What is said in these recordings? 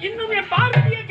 இன்னும் என் பார்வதியை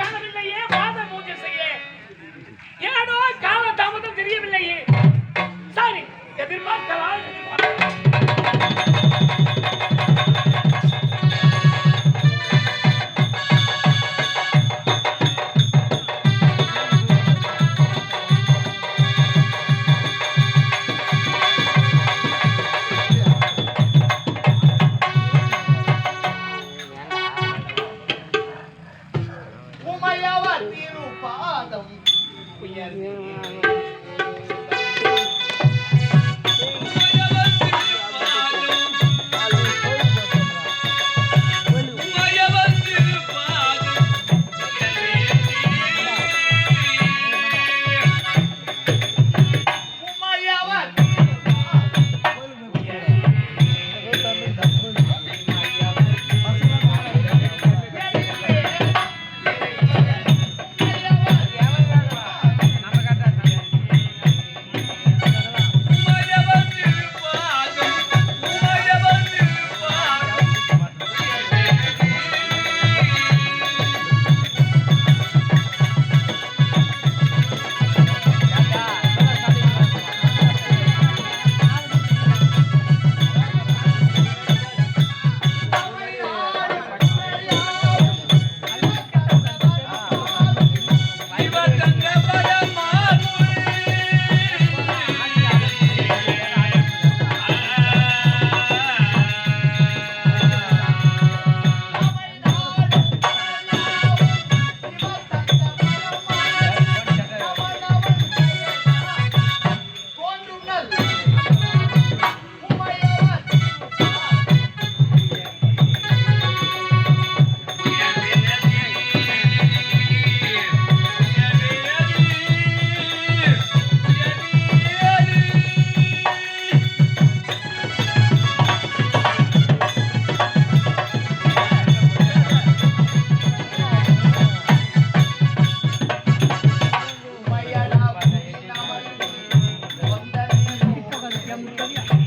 Gracias.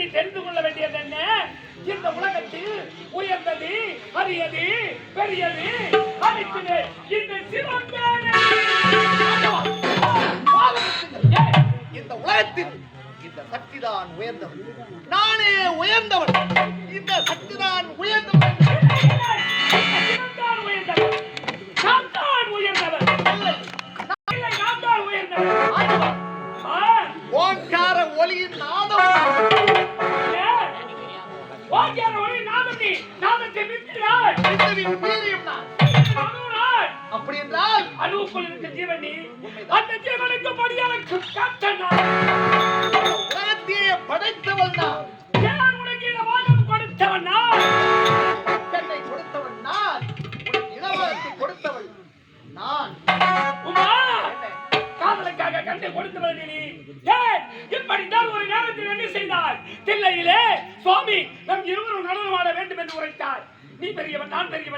நீ தெரிந்து கொள்ள வேண்டியது என்ன? இந்த உலகத்தில் உயர்ந்தது அரியது பெரியது அனைத்திலே இந்த சிறந்த இந்த உலகத்தில் இந்த சக்திதான் உயர்ந்தவன். நானே உயர்ந்தவன். இந்த சக்திதான் உயர்ந்தவன்.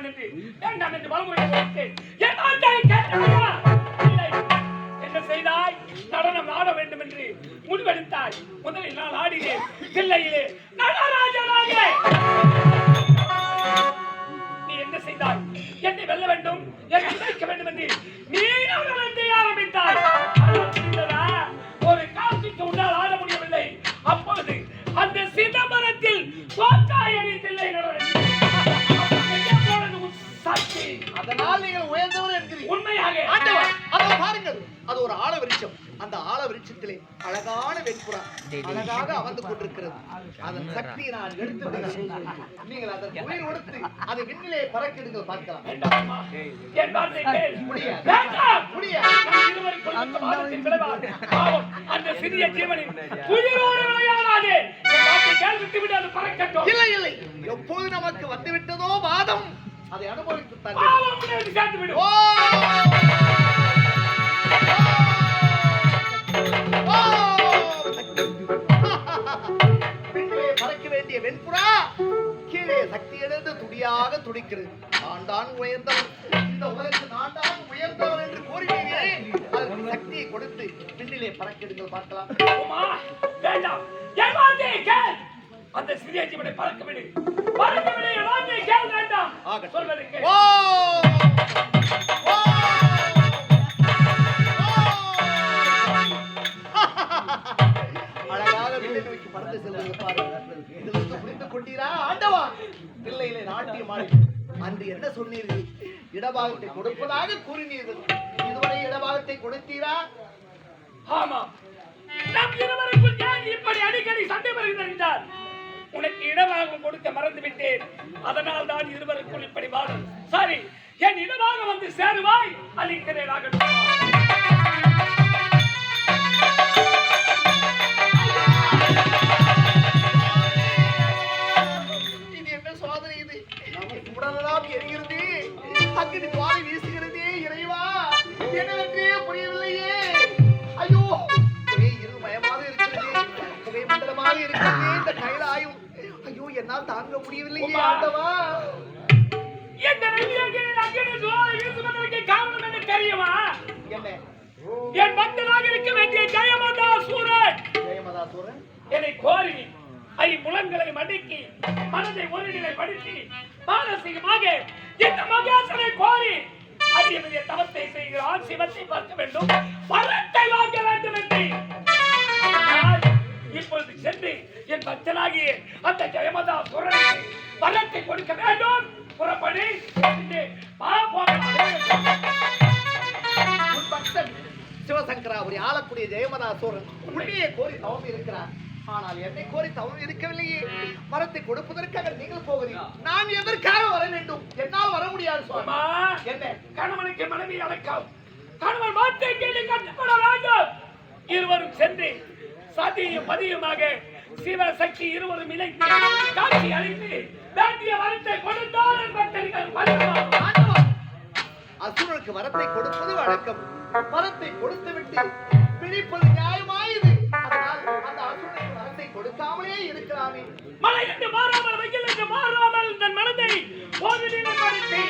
பண்ணிட்டு ஏன்டா நேற்று வளமுறை அது ஒரு ஆல அந்த ஆல அழகான வெண்புறா அழகாக அமர்ந்து கொண்டிருக்கிறது. அதன் சக்தியை எடுத்து அதை விண்ணிலே பறக்கிடுங்கள் சிறிய இல்லை இல்லை. எப்போது நமக்கு வந்துவிட்டதோ வாதம் அதை அனுபவித்து தங்க பாவம் உன்னை வந்து சேர்த்து விடும். ஓ வேண்டிய வெண்புறா கீழே சக்தி இழந்து துடியாக துடிக்கிறது நான் தான் உயர்ந்தவன் இந்த உலகத்தில் நான் தான் உயர்ந்தவன் என்று கூறினீரே அதற்கு சக்தியை கொடுத்து விண்ணிலே பறக்கிடுங்கள் பார்க்கலாம் வேண்டாம். அந்த சிறிய ஜீவனை பறக்க விடு. பறக்க விடு, என் வார்த்தையை கேள், வேண்டாம். ஆகட்டும். சொல்வதை கேள். ஓ ஓ! ஓ! அழகாக வில்லை நோக்கி பறந்து செல்வது பாரு இதிலிருந்து புரிந்து கொண்டீரா ஆண்டவா பிள்ளைகளை நாட்டியம் ஆடி அன்று என்ன சொன்னீர்கள் இடபாகத்தை கொடுப்பதாக கூறினீர்கள் இதுவரை இடபாகத்தை கொடுத்தீரா ஆமாம். நம் இருவருக்குள் ஏன் இப்படி அடிக்கடி சண்டை வருகிறார் உனக்கு இடமாக கொடுக்க மறந்து விட்டேன் அதனால் தான் இருவருக்குள் இப்படி வாழும். சாரி என் இடமாக வந்து சேருவாய் அளிக்கிறேன் ஆகட்டும் பக்தனாகிய அந்த ஜெயமதா சுரனுக்கு வரத்தை கொடுக்க வேண்டும். புறப்படி. பக்தன் சிவசங்கராபுரி ஆளக்கூடிய ஜெயமதாசூரன் உன்னையே கோரி தவம் இருக்கிறார். ஆனால் என்னை கோரி தவம் இருக்கவில்லையே. மரத்தை கொடுப்பதற்காக நீங்கள் போகிறீர்கள் நான் எதற்காக வர வேண்டும்? என்னால் வர முடியாது சுவாமி. என்ன? கணவனுக்கு மனைவி அடக்கம் கணவன் வார்த்தை கேட்டு கட்டுப்பட வேண்டும். இருவரும் சென்று சதியும் பதியுமாக சிவசக்தி இருவரும் இணைந்து காட்சி அளித்து வேண்டிய வரத்தை கொடுத்தால் பக்தர்கள் அசுரனுக்கு வரத்தை கொடுப்பது வழக்கம். வரத்தை கொடுத்து விட்டு பிடிப்பது நியாயமாயுது. அதனால் அந்த அசுரனை கொடுக்காமலே இருக்கலாமே மழை என்று மாறாமல் வெயில் என்று மாறாமல் தன் மனதை ஒரு நிலைப்படுத்தி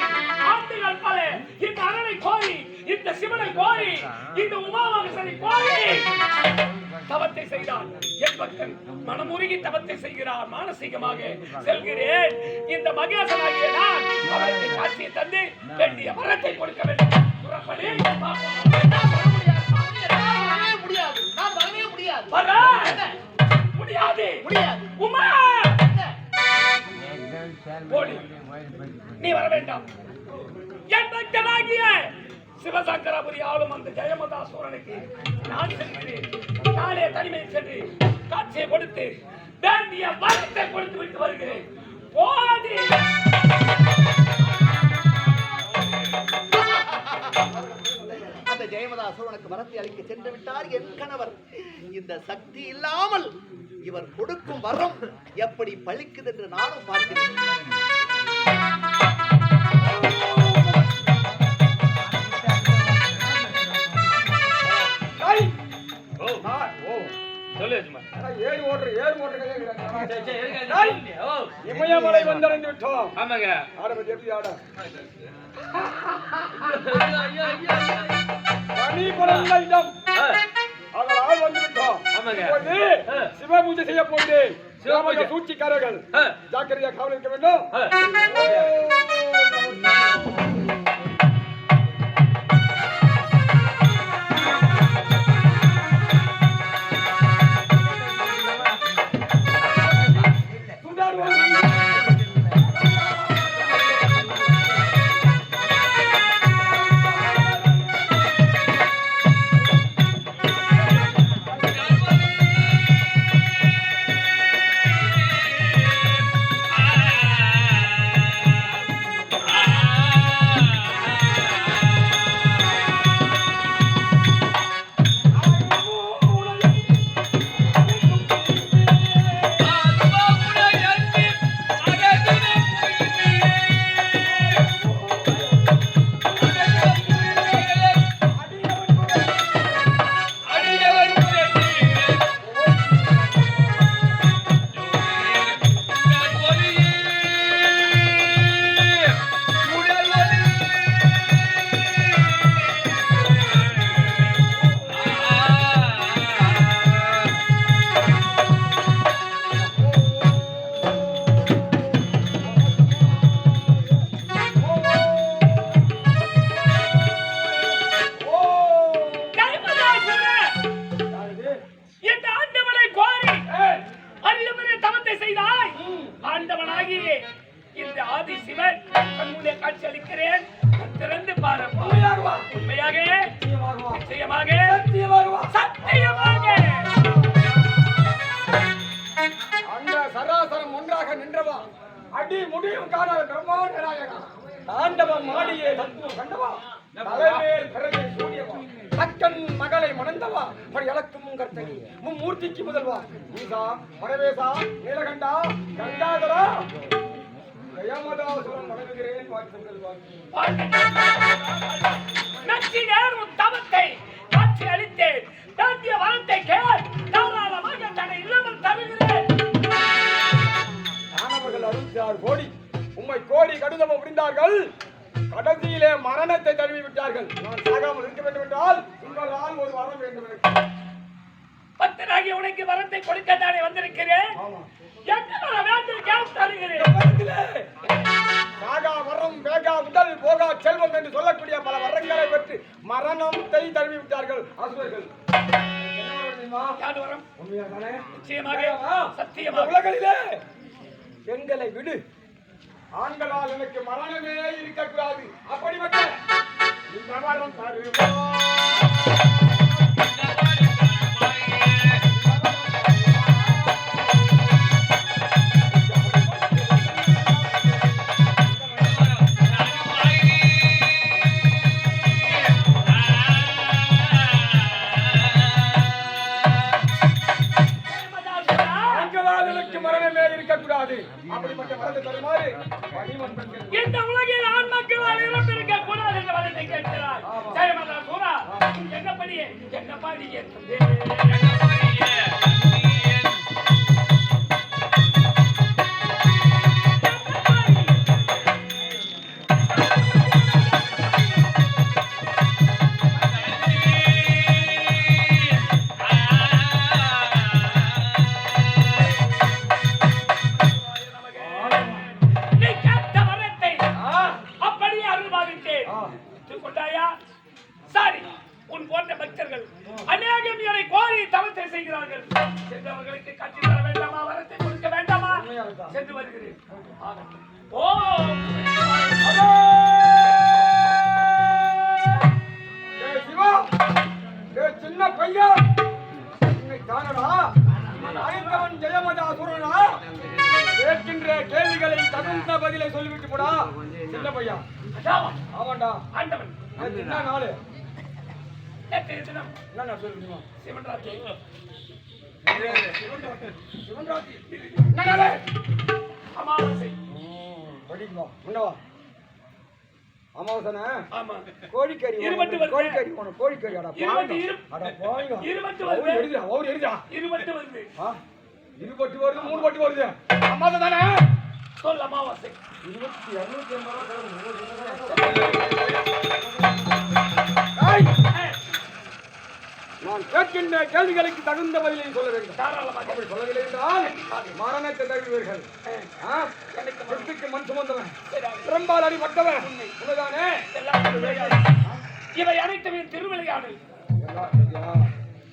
ஆண்டுகள் பல இந்த அரணை கோரி இந்த சிவனை கோரி இந்த உமாமகசனை கோரி தவத்தை செய்தார் என் பக்தன் மனமுருகி தவத்தை செய்கிறார். மானசீகமாக செல்கிறேன். இந்த மகேசனாகிய நான் அவருக்கு காட்சியை தந்து வேண்டிய வரத்தை கொடுக்க வேண்டும். முடியாது. நான் வரவே முடியாது? முடியாது. முடியாது. உமா! போடி நீ வர வேண்டாம். என் பக்தனாகிய சிவசங்கராபுரி ஆளும் அந்த ஜெயமதாசூரனுக்கு நான் செல்கிறேன் நானே தனிமை சென்று காட்சியை கொடுத்து வேண்டிய வரத்தை கொடுத்து விட்டு வருகிறேன். போதி! அந்த ஜெயமதாசுரனுக்கு வரத்தை அளிக்க சென்று விட்டார் என் கணவர். இந்த சக்தி இல்லாமல் இவர் கொடுக்கும் வரம் எப்படி பழிக்குது என்று நானும் பார்க்கிறேன். இமயமலை வந்தடைந்து விட்டோம். ஆமாங்க. ஆடப்படி எப்படி ஆட. பனி பறந்த இடம். அதனால் வந்து விட்டோம் ஆமாங்க. இப்போது சிவ பூஜை செய்ய போகுது சிவ பூஜை. சிவபூஜை சூழ்ச்சிக்காரர்கள் ஆ. ஜாக்கிரதையா கவலை இருக்க வேண்டும் நச்சி நேரும் தவத்தை காட்சி அளித்தேன்? தாண்டிய வரத்தை கேள். தாராளமாக தடை இல்லாமல் தருகிறேன். மாணவர்கள் அறுபத்தி ஆறு கோடி உம்மை கோடி கடுதம முடிந்தார்கள். கடைசியிலே மரணத்தை தழுவி விட்டார்கள் நான் சாகாமல் இருக்க வேண்டும் என்றால் உங்களால் ஒரு வரம் வேண்டும் பக்தனாகி உனக்கு வரத்தை கொடுக்க தானே வந்திருக்கிறேன். என்ன என்று சொல்லக்கூடிய பல வரங்களை பெற்று மரணத்தை தழுவி விட்டார்கள் அசுரர்கள் உலகளிலே பெண்களை விடு. ஆண்களால் எனக்கு மரணமே இருக்கக்கூடாது. இந்த வரம் தருவா இந்த உலகில் ஆண் மக்களால் இறந்திருக்க கூடாது என்ற வரத்தை கேட்கிறார். என்ன பண்ணி என்ன பாடி அதாவா, ஆமாண்டா. ஆண்டவன். என்ன நாளு? நேற்றைய தினம்? என்ன சொல்லுங்க சிவன் ராத்திரி. சிவன் ராத்திரி. என்ன நாளு? அமாவாசை. படிக்குமா முன்னவா அமாவாசனை? கோழிக்கறி. கோழிக்கறி கோழிக்கறி. அட அட இருபத்து அவரு வருது. எழுதுடா அவரு எழுதுடா இருபட்டு வருது. வருது மூணு பட்டு வருது. அமாவாசை தானே? சொல் அமாவாசை. இருபத்தி இருநூத்தி எண்பது ரூபாய் ஏய், நான் கேட்கின்ற கேள்விகளுக்கு தகுந்த பதிலை சொல்ல வேண்டும். அப்படி சொல்லவில்லை என்றால் மரணத்தை தருவீர்கள்? சொத்துக்கு மண் சுமந்தவன். பெரும்பால் அடிபட்டவன் உண்மைதானே. இவை அனைத்துமே திருவிளையாடல்?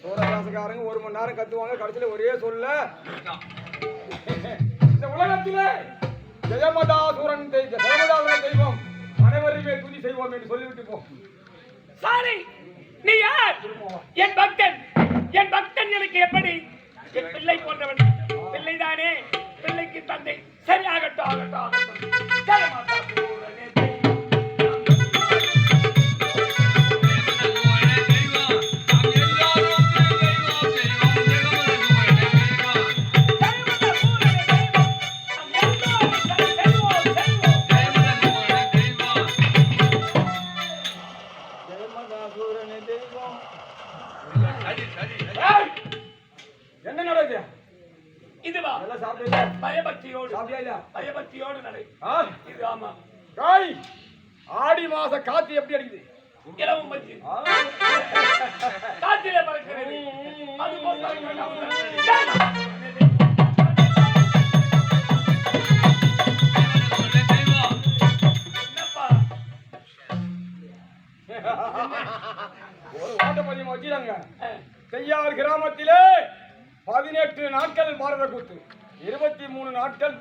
சோழராசக்காரங்க ஒரு மணி நேரம் கத்துவாங்க கடைசியில ஒரே சொல்ல. இந்த உலகத்திலே ஜெயமதாசுரன் தெய்- ஜெயமதாசுரன் தெய்வம். அனைவருமே துதி செய்வோம் என்று சொல்லிவிட்டு போ. சாரி நீ யார்? என் பக்தன். என் பக்தன் எனக்கு எப்படி? என் பிள்ளை போன்றவன். பிள்ளைதானே. பிள்ளைக்கு தந்தை. சரி ஆகட்டும் ஆகட்டும் ஆகட்டும். ஜெய ஜெயமாதா. பதினெட்டு நாட்கள் பாரத கூத்து. இருபத்தி மூணு நாட்கள்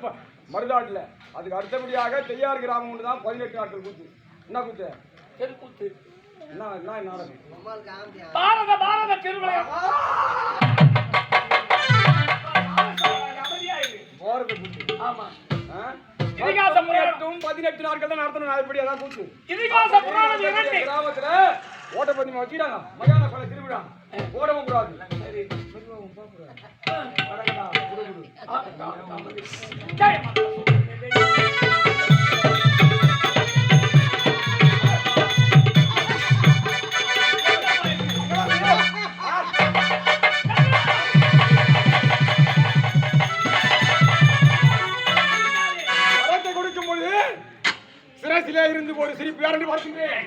மருதாடுல அதுக்கு அடுத்தபடியாக தெய்யார் கிராமம் ஒன்று தான் பதினெட்டு நாட்கள் கூத்து. என்ன கூத்து? தெருக்கூத்து என்ன என்ன நாடகம் பாரத பாரத திருவிழா. போறது கூத்து. ஆமா. ஆ? இதிகாச புராணம். பதினெட்டு நாட்கள் தான் நடத்தணும். அதுபடி அதான் கூத்து. இதிகாச புராணம் இரண்டு கிராமத்துல ஓட்டப்பந்தயம் வச்சுட்டாங்க மயான கொலை திருவிழா. ஓடவும் கூடாது. சரி. சிரசிலே இருந்து ஒரு சிரிப்பு. யாரும் பார்க்கின்றேன்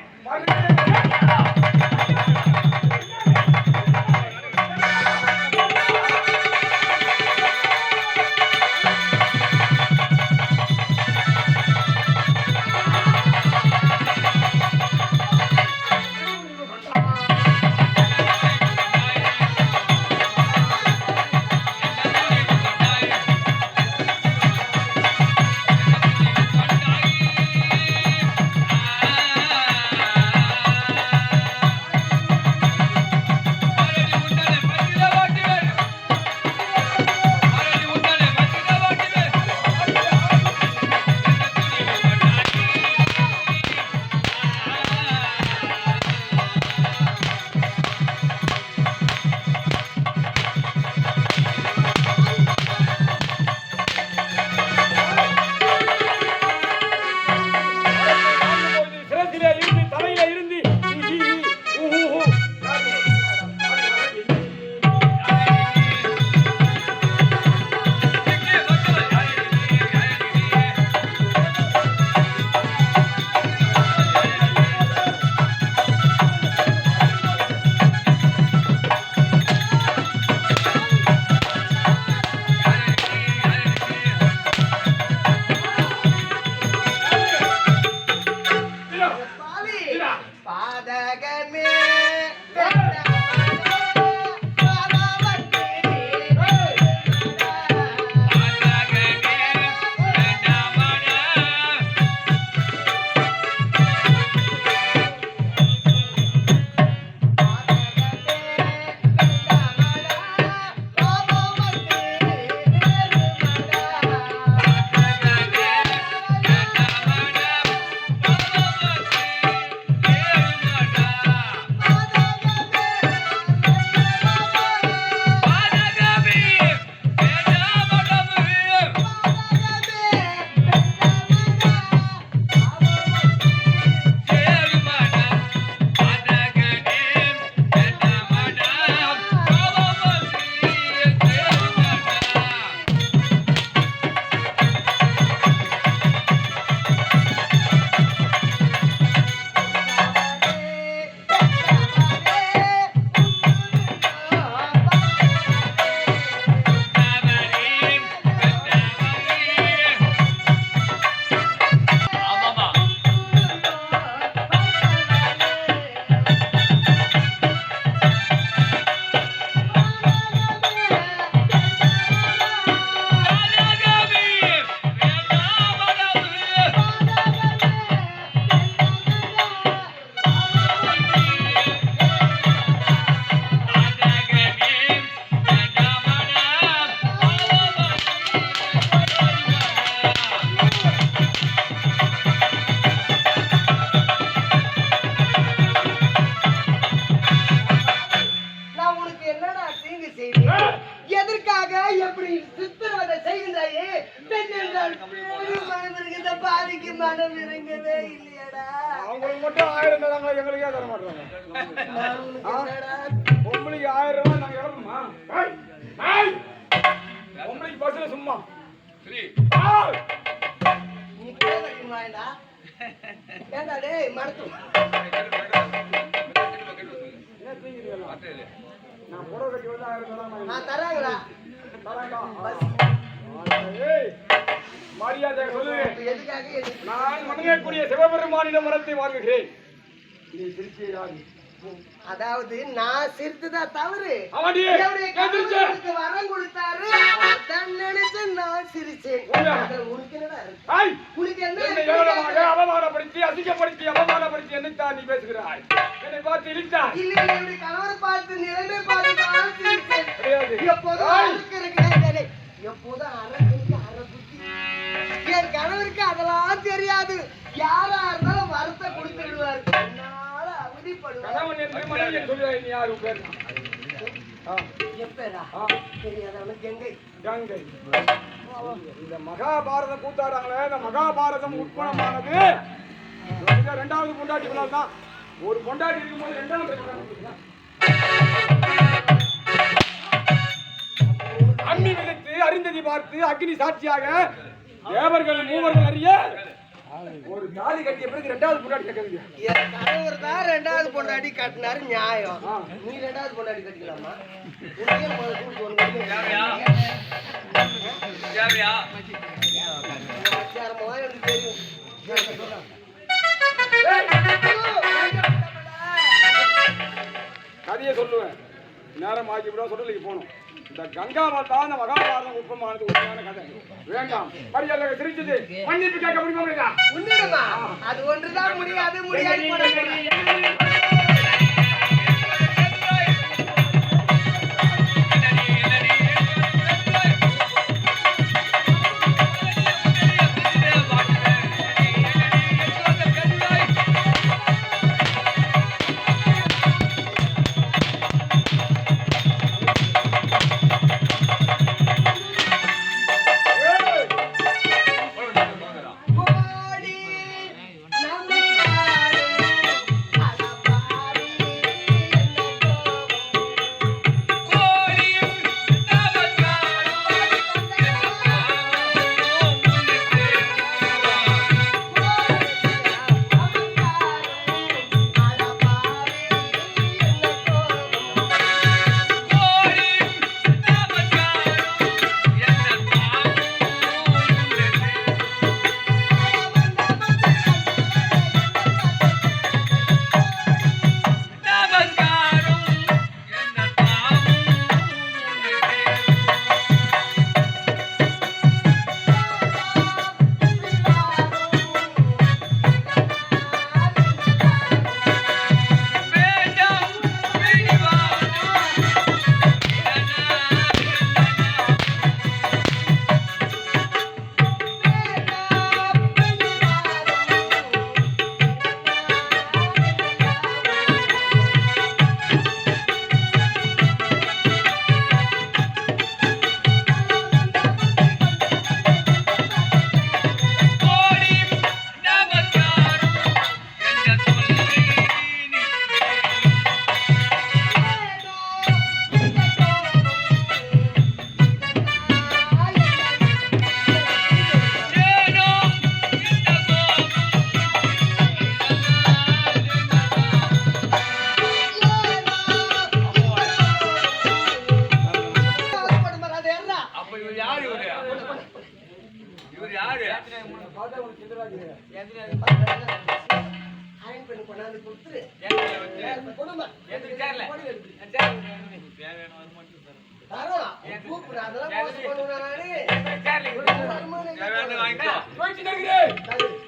பாதகமே. மரியாதை சொல்லு. நான் மணங்கக்கூடிய சிவபெருமானிடம் வரத்தை வாங்குகிறேன். நீ திருச்சியாகி அதாவது நான் சிரித்துதான் தவறு? வரம் கொடுத்தாரு. நினைச்சு நான் சிரிச்சேன். உனக்கு என்ன அவமானப்படுத்தி அசிங்கப்படுத்தி அவமானப்படுத்தி என்னைத்தான் நீ பேசுகிறாய்? என்னை பார்த்து இழித்தாய்? இல்ல என்னுடைய கணவர் பார்த்து நிலைமை பார்த்து தான் சிரிச்சேன் எப்போதும் அறுக்கு இருக்கிறேன் எப்போதும் அரசுக்கு அரை புத்தி என் கணவருக்கு அதெல்லாம் தெரியாது. யாரா இருந்தாலும் வரத்தை கொடுத்து விடுவார். கணவன் என்று மனைவி என்று சொல்லுவாய் நீ யாரு பேர் கங்கை இந்த மகாபாரதம் கூத்தாடாங்களே இந்த மகாபாரதம் உட்பணமானது ரெண்டாவது பொண்டாட்டி பிள்ளை தான் ஒரு பொண்டாட்டி இருக்கும்போது ரெண்டாவது இருக்காங்க. அம்மி விதைத்து அருந்ததி பார்த்து அக்னி சாட்சியாக தேவர்கள் மூவர்கள் அறிய ஒரு தாலி கட்டிய பிறகு ரெண்டாவது பொண்டாட்டி கட்டுறது என் கணவர் தான் ரெண்டாவது பொண்டாட்டி கட்டினாரு நியாயம். நீ ரெண்டாவது பொண்டாட்டி கட்டிக்கலாமா? எனக்கு தெரியும் கதையை சொல்லுவேன். நேரம் ஆக்கி விட சொல்லலைக்கு போகணும். இந்த கங்கா மாதா இந்த மகாபாரதம் உட்பமானது உண்மையான கதை. வேண்டாம். மரியாதை சிரிச்சது. மன்னிப்பு கேட்க முடியுமா உண்மையுமா அது ஒன்றுதான் முடியாது. முடியாது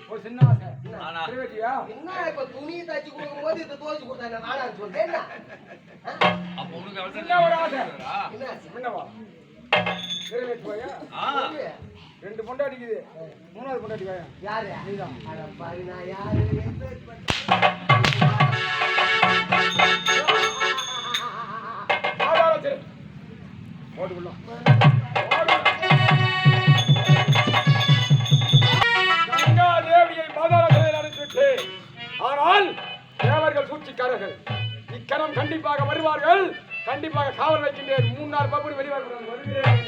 ஒரு சின்ன ஆசை. என்ன இப்ப துணி தச்சு கொடுக்கும்போது இதை துவச்சு கொடுத்தா வேணாம்னு சொல்றேன் அப்ப உனக்கு சின்ன ஒரு ஆசை. என்னவா? ரெண்டு மூணாவது பொண்டாட்டி யாரு நீதான். பாரு நான் யாரு போட்டுக்கொள்ளும். கங்கா தேவியை பாதாள சிறையில் அடைத்துவிட்டு ஆனால் தேவர்கள் சூழ்ச்சிக்காரர்கள். இக்கணம் கண்டிப்பாக வருவார்கள். கண்டிப்பாக காவல் வைக்கின்றேன். மூணு நாள் பப்புனு வெளியே வருகிறேன்.